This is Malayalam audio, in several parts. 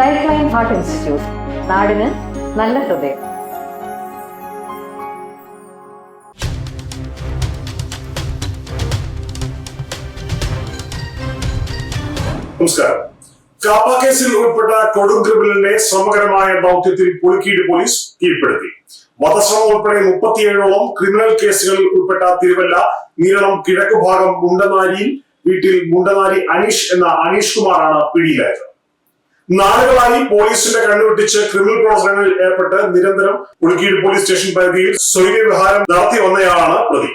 ലൈഫ് ലൈൻ ഹാർട്ട് ഇൻസ്റ്റിറ്റ്യൂട്ട് നാടിന് നല്ല ഹൃദയം. നമസ്കാരം. കാപ്പ കേസിൽ ഉൾപ്പെട്ട കൊടും ക്രിമിനലിനെ ശ്രമകരമായ ദൗത്യത്തിൽ പുളിക്കീട് പോലീസ് കീഴ്പ്പെടുത്തി. വധശ്രമം ഉൾപ്പെടെ മുപ്പത്തിയേഴോളം ക്രിമിനൽ കേസുകളിൽ ഉൾപ്പെട്ട തിരുവല്ല നീളം കിഴക്ക് ഭാഗം മുണ്ടനാരിയിൽ വീട്ടിൽ മുണ്ടനാരി അനീഷ് എന്ന അനീഷ് കുമാറാണ് പിടിയിലായത്. നാളുകളായി പോലീസിന്റെ കണ്ണുവെട്ടിച്ച് ക്രിമിനൽ പ്രവർത്തനങ്ങളിൽ ഏർപ്പെട്ട് നിരന്തരം ഉളുക്കീട് പോലീസ് സ്റ്റേഷൻ പരിധിയിൽ സ്വൈര്യവിഹാരം നടത്തി വന്നയാളാണ് പ്രതി.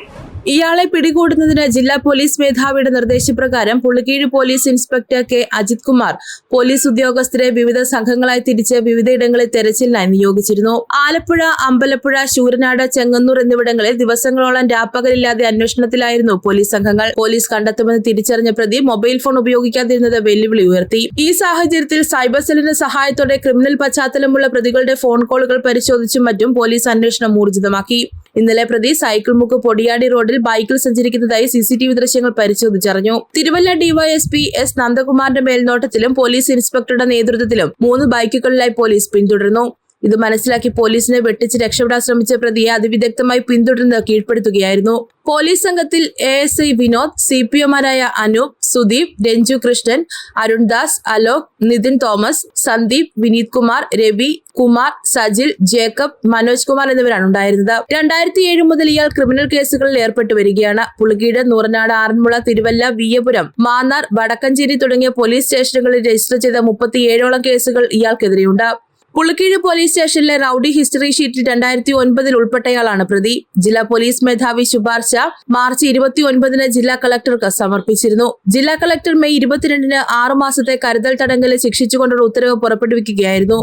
ഇയാളെ പിടികൂടുന്നതിന് ജില്ലാ പോലീസ് മേധാവിയുടെ നിർദ്ദേശപ്രകാരം Pulikeezh police inspector K Ajith Kumar police ഉദ്യോഗസ്ഥരെ വിവിധ സംഘങ്ങളായി തിരിച്ച് വിവിധയിടങ്ങളിൽ തെരച്ചിലിനായി നിയോഗിച്ചിരുന്നു. ആലപ്പുഴ അമ്പലപ്പുഴ ശൂരനാട് ചെങ്ങന്നൂർ എന്നിവിടങ്ങളിൽ ദിവസങ്ങളോളം രാപ്പകലില്ലാതെ അന്വേഷണത്തിലായിരുന്നു പോലീസ് സംഘങ്ങൾ. പോലീസ് കണ്ടെത്തുമെന്ന് തിരിച്ചറിഞ്ഞ പ്രതി മൊബൈൽ ഫോൺ ഉപയോഗിക്കാതിരുന്നത് വെല്ലുവിളി ഉയർത്തി. ഈ സാഹചര്യത്തിൽ സൈബർ സെല്ലിന്റെ സഹായത്തോടെ ക്രിമിനൽ പശ്ചാത്തലമുള്ള പ്രതികളുടെ ഫോൺ കോളുകൾ പരിശോധിച്ചും മറ്റും പോലീസ് അന്വേഷണം ഊർജിതമാക്കി. ഇന്നലെ പ്രതി സൈക്കിൾ മുക്ക് പൊടിയാടി റോഡിൽ ബൈക്കിൽ സഞ്ചരിക്കുന്നതായി സിസിടിവി ദൃശ്യങ്ങൾ പരിശോധിച്ചറിഞ്ഞു. തിരുവല്ല ഡിവൈഎസ്പി എസ് നന്ദകുമാറിന്റെ മേൽനോട്ടത്തിലും പോലീസ് ഇൻസ്പെക്ടറുടെ നേതൃത്വത്തിലും മൂന്ന് ബൈക്കുകളിലായി പോലീസ് പിന്തുടർന്നു ഇത് മനസ്സിലാക്കി പോലീസിനെ വെട്ടിച്ച് രക്ഷപ്പെടാൻ ശ്രമിച്ച പ്രതിയെ അതിവിദഗ്ധമായി പിന്തുടർന്ന് കീഴ്പ്പെടുത്തുകയായിരുന്നു. പോലീസ് സംഘത്തിൽ A S I Vinod C P ഒമാരായ Anoop Sudeep Ranju Krishnan Arundas Alok Nithin Thomas Sandeep Vineeth Kumar Ravi Kumar Sajil Jacob Manoj Kumar എന്നിവരാണ് ഉണ്ടായിരുന്നത്. രണ്ടായിരത്തി ഏഴ് മുതൽ ഇയാൾ ക്രിമിനൽ കേസുകളിൽ ഏർപ്പെട്ടു വരികയാണ്. പുളുകീട് നൂറനാട് ആറന്മുള തിരുവല്ല വിയപുരം മാന്നാർ വടക്കഞ്ചേരി തുടങ്ങിയ പോലീസ് സ്റ്റേഷനുകളിൽ രജിസ്റ്റർ ചെയ്ത മുപ്പത്തിയേഴോളം കേസുകൾ ഇയാൾക്കെതിരെയുണ്ട്. പുളിക്കീഴ് പോലീസ് സ്റ്റേഷനിലെ റൌഡി ഹിസ്റ്ററി ഷീറ്റിൽ രണ്ടായിരത്തി ഒൻപതിൽ ഉൾപ്പെട്ടയാളാണ് പ്രതി. ജില്ലാ പോലീസ് മേധാവി ശുപാർശ മാർച്ച് ഇരുപത്തി ഒൻപതിന് ജില്ലാ കളക്ടർക്ക് സമർപ്പിച്ചിരുന്നു. ജില്ലാ കളക്ടർ മെയ് ഇരുപത്തിരണ്ടിന് ആറു മാസത്തെ കരുതൽ തടങ്കലിൽ ശിക്ഷിച്ചുകൊണ്ടുള്ള ഉത്തരവ് പുറപ്പെടുവിക്കുകയായിരുന്നു.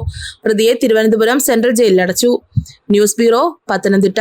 പ്രതിയെ തിരുവനന്തപുരം സെൻട്രൽ ജയിലിൽ അടച്ചു. News bureau Pathanamthitta.